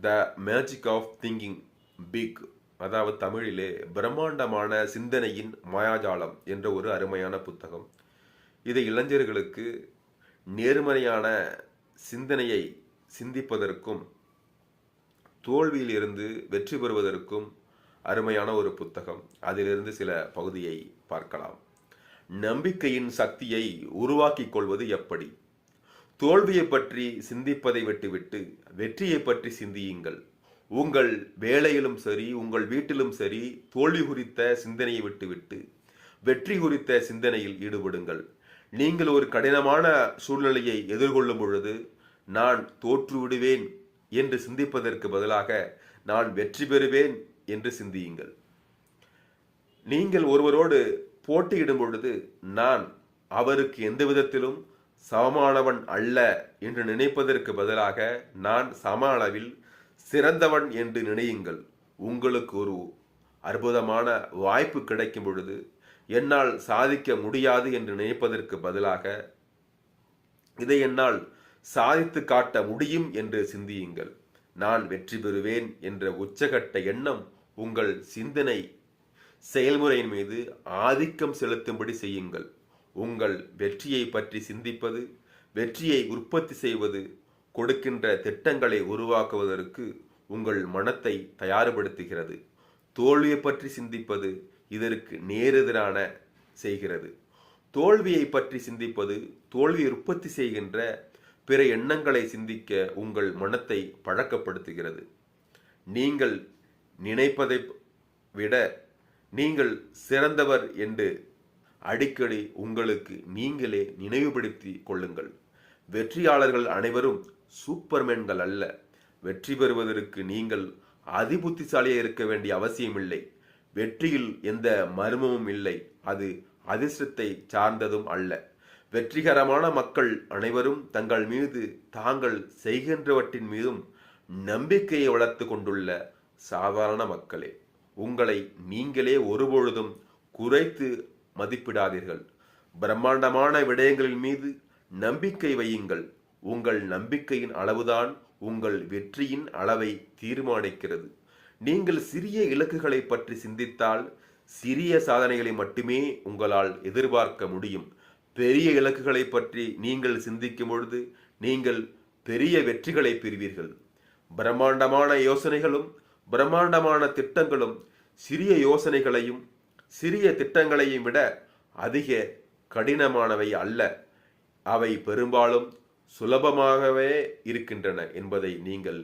The magic of thinking big அதாவது தமிழிலே பிரம்மாண்டமான சிந்தனையின் மாயாஜாலம் என்ற ஒரு அருமையான புத்தகம். இது இளைஞர்களுக்கு நேர்மறையான சிந்தனையை சிந்திப்பதற்கும் தோல்வியில் இருந்து வெற்றி பெறுவதற்கும் அருமையான ஒரு புத்தகம். அதிலிருந்து சில பகுதியை பார்க்கலாம். நம்பிக்கையின் சக்தியை உருவாக்கிக் கொள்வது எப்படி? தோல்வியை பற்றி சிந்திப்பதை விட்டுவிட்டு வெற்றியை பற்றி சிந்தியுங்கள். உங்கள் வேலையிலும் சரி உங்கள் வீட்டிலும் சரி தோல்வி குறித்த சிந்தனையை விட்டுவிட்டு வெற்றி குறித்த சிந்தனையில் ஈடுபடுங்கள். நீங்கள் ஒரு கடினமான சூழ்நிலையை எதிர்கொள்ளும் பொழுது நான் தோற்று விடுவேன் என்று சிந்திப்பதற்கு பதிலாக நான் வெற்றி பெறுவேன் என்று சிந்தியுங்கள். நீங்கள் ஒருவரோடு போட்டியிடும் பொழுது நான் அவருக்கு எந்த விதத்திலும் சமமானவன் அல்ல என்று நினைப்பதற்கு பதிலாக நான் சம அளவில் சிறந்தவன் என்று நினையுங்கள். உங்களுக்கு ஒரு அற்புதமான வாய்ப்பு கிடைக்கும் பொழுது என்னால் சாதிக்க முடியாது என்று நினைப்பதற்கு பதிலாக இதை என்னால் சாதித்து காட்ட முடியும் என்று சிந்தியுங்கள். நான் வெற்றி பெறுவேன் என்ற உச்சகட்ட எண்ணம் உங்கள் சிந்தனை செயல்முறையின் மீது ஆதிக்கம் செலுத்தும்படி செய்யுங்கள். உங்கள் வெற்றியை பற்றி சிந்திப்பது வெற்றியை உற்பத்தி செய்வது கொடுக்கின்ற திட்டங்களை உருவாக்குவதற்கு உங்கள் மனத்தை தயார்படுத்துகிறது. தோல்வியை பற்றி சிந்திப்பது இதற்கு நேரெதிரான செய்கிறது. தோல்வியை பற்றி சிந்திப்பது தோல்வியை உற்பத்தி செய்கின்ற பிற எண்ணங்களை சிந்திக்க உங்கள் மனத்தை பழக்கப்படுத்துகிறது. நீங்கள் நினைப்பதை விட நீங்கள் சிறந்தவர் என்று அடிக்கடி உங்களுக்கு நீங்களே நினைவுபடுத்தி கொள்ளுங்கள். வெற்றியாளர்கள் அனைவரும் சூப்பர்மேன்கள் அல்ல. வெற்றி பெறுவதற்கு நீங்கள் அதிபுத்திசாலியாக இருக்க வேண்டிய அவசியமில்லை வெற்றியில் எந்த மர்மமும் இல்லை. அது அதிர்ஷ்டத்தை சார்ந்ததும் அல்ல. வெற்றிகரமான மக்கள் அனைவரும் தங்கள் மீது தாங்கள் செய்கின்றவற்றின் மீதும் நம்பிக்கையை வளர்த்து கொண்டுள்ள சாதாரண மக்களே. உங்களை நீங்களே ஒருபொழுதும் குறைத்து மதிப்பிடாதீர்கள். பிரம்மாண்டமான விடயங்களின் மீது நம்பிக்கை வையுங்கள். உங்கள் நம்பிக்கையின் அளவுதான் உங்கள் வெற்றியின் அளவை தீர்மானிக்கிறது. நீங்கள் சிறிய இலக்குகளை பற்றி சிந்தித்தால் சிறிய சாதனைகளை மட்டுமே உங்களால் எதிர்பார்க்க முடியும். பெரிய இலக்குகளை பற்றி நீங்கள் சிந்திக்கும் பொழுது நீங்கள் பெரிய வெற்றிகளை பெறுவீர்கள். பிரம்மாண்டமான யோசனைகளும் பிரம்மாண்டமான திட்டங்களும் சிறிய யோசனைகளையும் சிறிய திட்டங்களையும் விட அதிக கடினமானவை அல்ல. அவை பெரும்பாலும் சுலபமாகவே இருக்கின்றன என்பதை நீங்கள்